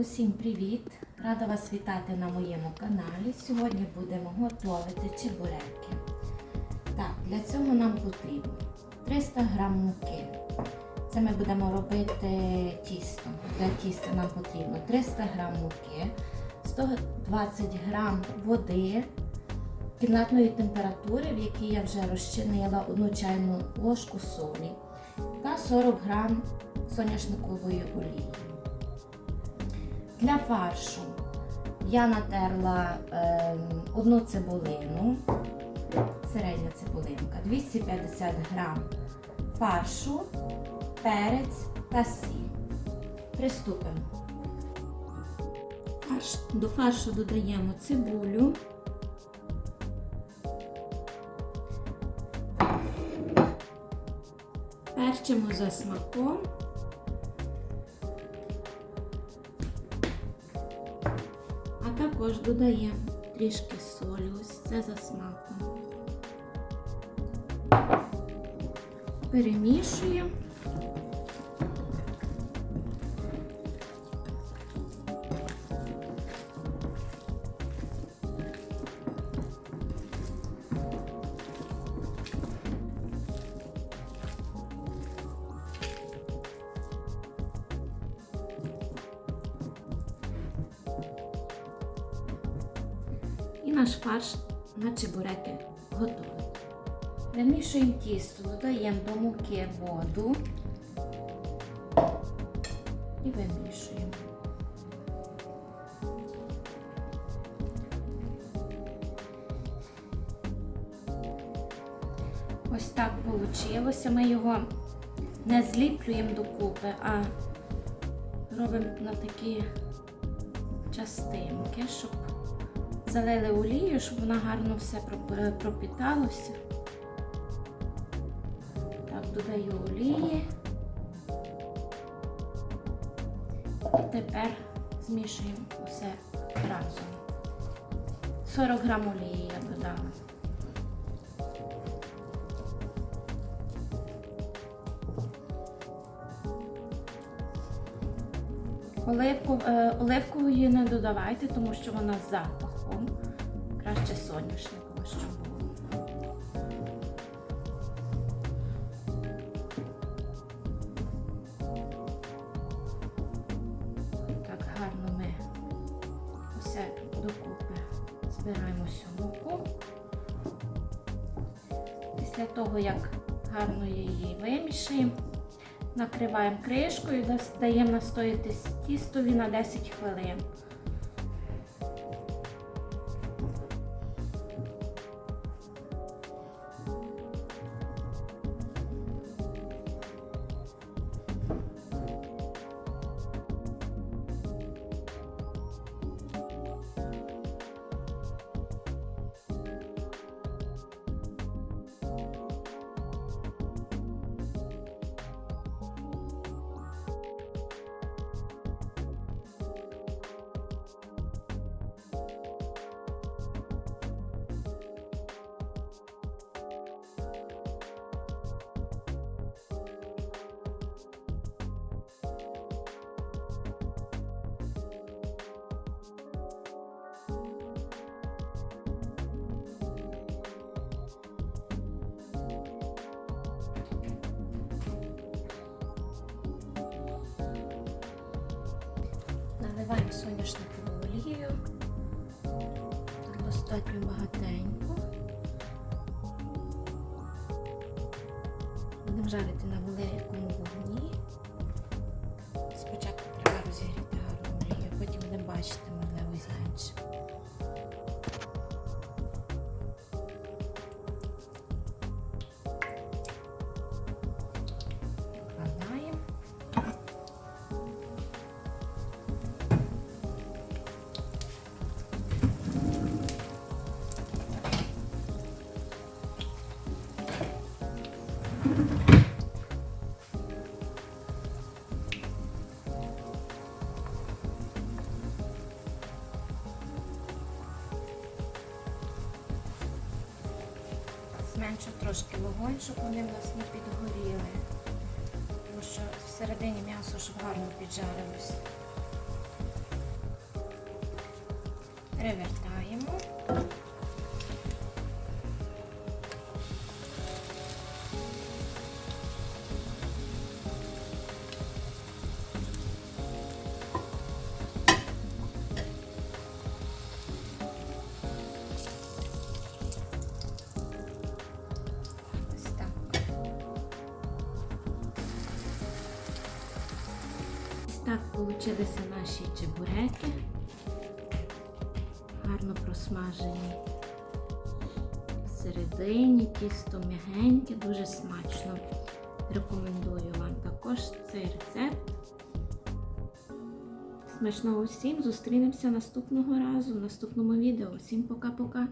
Усім привіт! Рада вас вітати на моєму каналі. Сьогодні будемо готувати чебуреки. Так, для цього нам потрібно 300 г муки. Це ми будемо робити тісто. Для тіста нам потрібно 300 г муки, 120 г води кімнатної температури, в якій я вже розчинила одну чайну ложку солі та 40 г соняшникової олії. Для фаршу я натерла е, одну цибулину, середня цибулинка, 250 грам фаршу, перець та сіль. Приступимо. До фаршу додаємо цибулю. Перчимо за смаком. Також додаємо трішки солі, ось це за смаком. Перемішуємо. Наш фарш на чебуреки готовий. Вимішуємо тісто, додаємо до муки воду і вимішуємо. Ось так вийшло. Ми його не зліплюємо докупи, а робимо на такі частинки, щоб залили олію, щоб вона гарно все пропіталося. Так, додаю олії. І тепер змішуємо усе разом. 40 грам олії я додала. Оливку, е, оливкової не додавайте, тому що вона з запахом. Краще соняшникова, щоб було. Так гарно ми все докупи збираємо всю муку. Після того, як гарно її вимішаємо, накриваємо кришкою і даємо настоятись тістові на 10 хвилин. Соняшникову олію. Достатньо багатенько. Будемо жарити на великому вогні. Спочатку треба розігріти гарну олію, потім будемо бачити, Зменшу трошки вогонь, щоб вони в нас не підгоріли. Тому що всередині м'ясо, щоб гарно піджарилось. Перевертаємо. Так получилися наші чебуреки. Гарно просмажені. Всередині тісто м'ягеньке, дуже смачно. Рекомендую вам також цей рецепт. Смачного всім! Зустрінемося наступного разу в наступному відео. Всім пока-пока!